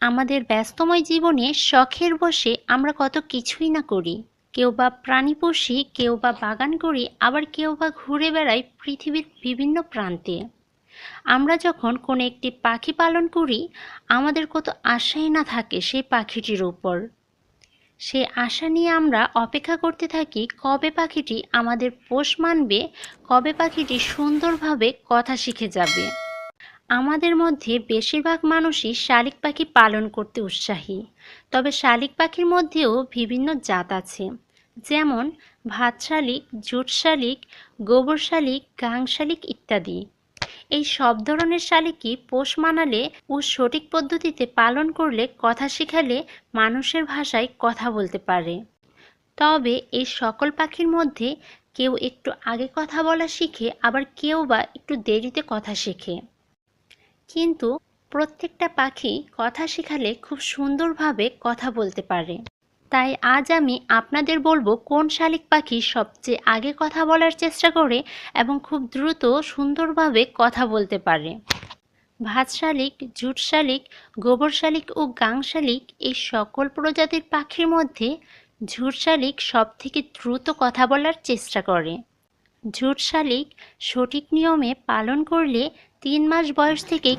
আমাদের ব্যস্তময় জীবনে শখের বসে আমরা কত কিছুই না করি। কেউ বা প্রাণী পুষি, কেউ বা বাগান করি, আবার কেউ বা ঘুরে বেড়াই পৃথিবীর বিভিন্ন প্রান্তে। আমরা যখন কোনো একটি পাখি পালন করি, আমাদের কত আশাই না থাকে সেই পাখিটির উপর। সে আশা নিয়ে আমরা অপেক্ষা করতে থাকি কবে পাখিটি আমাদের পোষ মানবে, কবে পাখিটি সুন্দরভাবে কথা শিখে যাবে। আমাদের মধ্যে বেশিরভাগ মানুষই শালিক পাখি পালন করতে উৎসাহী। তবে শালিক পাখির মধ্যেও বিভিন্ন জাত আছে। যেমন ভাত শালিক, জুট শালিক, গোবর শালিক, গাং শালিক ইত্যাদি। এই সব ধরনের শালিকই পোষ মানালে ও সঠিক পদ্ধতিতে পালন করলে কথা শেখালে মানুষের ভাষায় কথা বলতে পারে। তবে এই সকল পাখির মধ্যে কেউ একটু আগে কথা বলা শিখে, আবার কেউ বা একটু দেরিতে কথা শেখে। কিন্তু প্রত্যেকটা পাখি কথা শেখালে খুব সুন্দরভাবে কথা বলতে পারে। তাই আজ আমি আপনাদের বলব কোন শালিক পাখি সবচেয়ে আগে কথা বলার চেষ্টা করে এবং খুব দ্রুত সুন্দরভাবে কথা বলতে পারে। ভাত শালিক, জুট শালিক, গোবর শালিক ও গাং শালিক এই সকল প্রজাতির পাখির মধ্যে ঝুট শালিক সব থেকে দ্রুত কথা বলার চেষ্টা করে। ঝুট শালিক সঠিক নিয়মে পালন করলে তিন মাস বয়স থেকেই